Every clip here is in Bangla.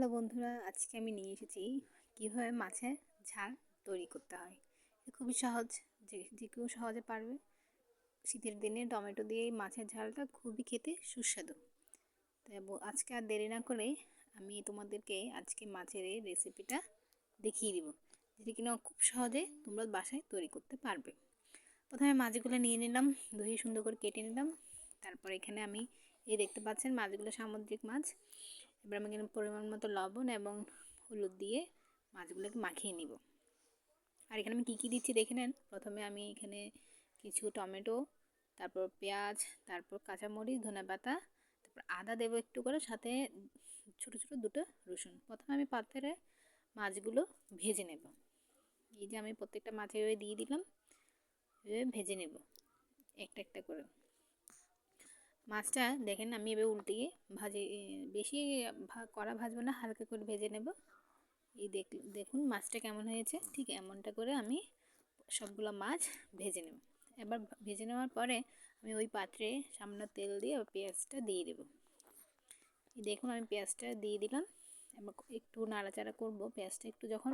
হ্যালো বন্ধুরা, আজকে আমি নিয়ে এসেছি কীভাবে মাছের ঝাল তৈরি করতে হয়। খুবই সহজ, যে যে কেউ সহজে পারবে। শীতের দিনে টমেটো দিয়ে এই মাছের ঝালটা খুবই খেতে সুস্বাদু। তাই আজকে আর দেরি না করে আমি তোমাদেরকে আজকে মাছের এই রেসিপিটা দেখিয়ে দিব, যেটি কিনা খুব সহজে তোমরা বাসায় তৈরি করতে পারবে। প্রথমে মাছগুলো নিয়ে নিলাম, ধুয়ে সুন্দর করে কেটে নিলাম। তারপর এখানে আমি, এই দেখতে পাচ্ছেন মাছগুলো সামুদ্রিক মাছ। এবার আমি এখানে পরিমাণ মতো লবণ এবং হলুদ দিয়ে মাছগুলোকে মাখিয়ে নিব। আর এখানে আমি কী কী দিচ্ছি দেখে নেন। প্রথমে আমি এখানে কিছু টমেটো, তারপর পেঁয়াজ, তারপর কাঁচামরিচ, ধনে পাতা, তারপর আদা দেবো একটু করে, সাথে ছোট ছোট দুটো রসুন। প্রথমে আমি পাত্রে মাছগুলো ভেজে নেব। এই যে আমি প্রত্যেকটা মাছে দিয়ে দিলাম ভেজে নেব, একটা একটা করে। মাছটা দেখেন আমি এবার উল্টিয়ে ভাজি বেশি কড়া ভাজবো না, হালকা করে ভেজে নেব। এই দেখ, দেখুন মাছটা কেমন হয়েছে, ঠিক এমনটা করে আমি সবগুলো মাছ ভেজে নেব। এবার ভেজে নেওয়ার পরে আমি ওই পাত্রে সামান্য তেল দিয়ে পেঁয়াজটা দিয়ে দেব। দেখুন আমি পেঁয়াজটা দিয়ে দিলাম। এবার একটু নাড়াচাড়া করব, পেঁয়াজটা একটু যখন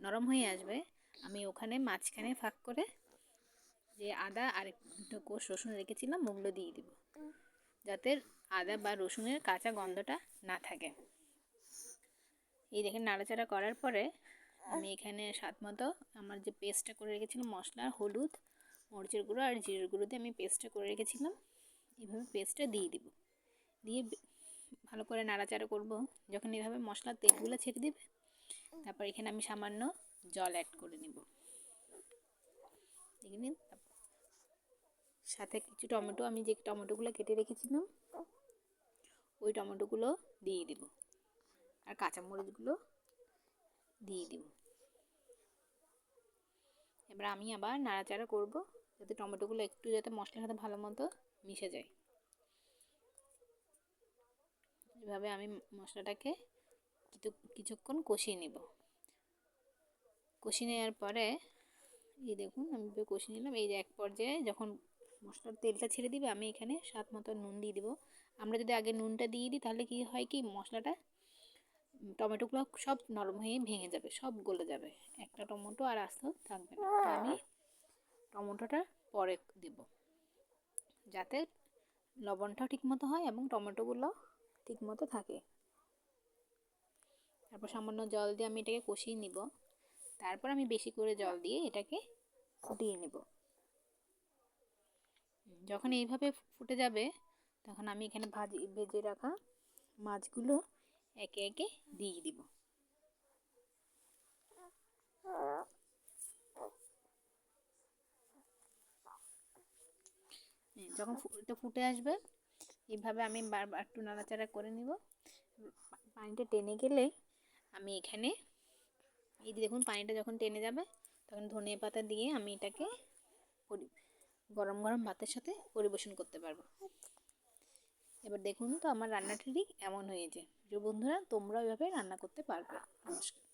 নরম হয়ে আসবে, আমি ওখানে মাঝখানে ফাঁক করে যে আদা আর একটু কোষ রসুন রেখেছিলাম, ওগুলো দিয়ে দেবো। যাতে আদা বা রসুনের কাঁচা গন্ধটা না থাকে। এই দেখেন নাড়াচাড়া করার পরে আমি এখানে স্বাদ মতো আমার যে পেস্টটা করে রেখেছিলাম, মশলা, হলুদ, মরিচের গুঁড়ো আর জিরের গুঁড়ো দিয়ে আমি পেস্টটা করে রেখেছিলাম। এইভাবে পেস্টটা দিয়ে দিব। দিয়ে ভালো করে নাড়াচাড়া করব। যখন এইভাবে মশলার তেলগুলো ছেড়ে দেবে, তারপর এখানে আমি সামান্য জল অ্যাড করে নেব। দেখে নিন সাথে কিছু টমেটো, আমি যে টমেটোগুলো কেটে রেখেছিলাম, ওই টমেটোগুলো দিয়ে দিব। আর কাঁচামরিচগুলো দিয়ে দিব। এবার আমি আবার নাড়াচাড়া করব, যাতে টমেটোগুলো একটু যাতে মশলার সাথে ভালো মতো মিশে যায়। এভাবে আমি মশলাটাকে কিছু, কিছুক্ষণ কষিয়ে নেব। কষিয়ে নেওয়ার পরে, এই দেখুন, আমি কষিয়ে নিলাম। এই এক পর্যায়ে যখন মশলার তেলটা ছেড়ে দিবে, আমি এখানে স্বাদ মতো নুন দিয়ে দেবো। আমরা যদি আগে নুনটা দিয়ে দিই, তাহলে কি হয় কি, মশলাটা টমেটোগুলো সব নরম হয়ে ভেঙে যাবে, সব গলে যাবে। একটা টমেটো আর আস্ত থাকবে না। আমি টমেটোটা পরে দেব, যাতে লবণটাও ঠিকমতো হয় এবং টমেটোগুলো ঠিকমতো থাকে। তারপর সামান্য জল দিয়ে আমি এটাকে কষিয়ে নিব। তারপর আমি বেশি করে জল দিয়ে এটাকে ফুটিয়ে নেব। যখন এইভাবে ফুটে যাবে, তখন আমি এখানে ভাজি, ভেজে রাখা মাছগুলো একে একে দিয়ে দিব। যখন এটা ফুটে আসবে, এইভাবে আমি বারবার একটু নাড়াচাড়া করে নিব। পানিটা টেনে গেলে আমি এখানে, এই দেখুন, পানিটা যখন টেনে যাবে, তখন ধনিয়া পাতা দিয়ে আমি এটাকে গরম গরম ভাতের সাথে পরিবেশন করতে পারব। এবার দেখুন তো আমার রান্নাটি ঠিক এমন হয়েছে। যে বন্ধুরা তোমরা ওইভাবে রান্না করতে পারবে। নমস্কার।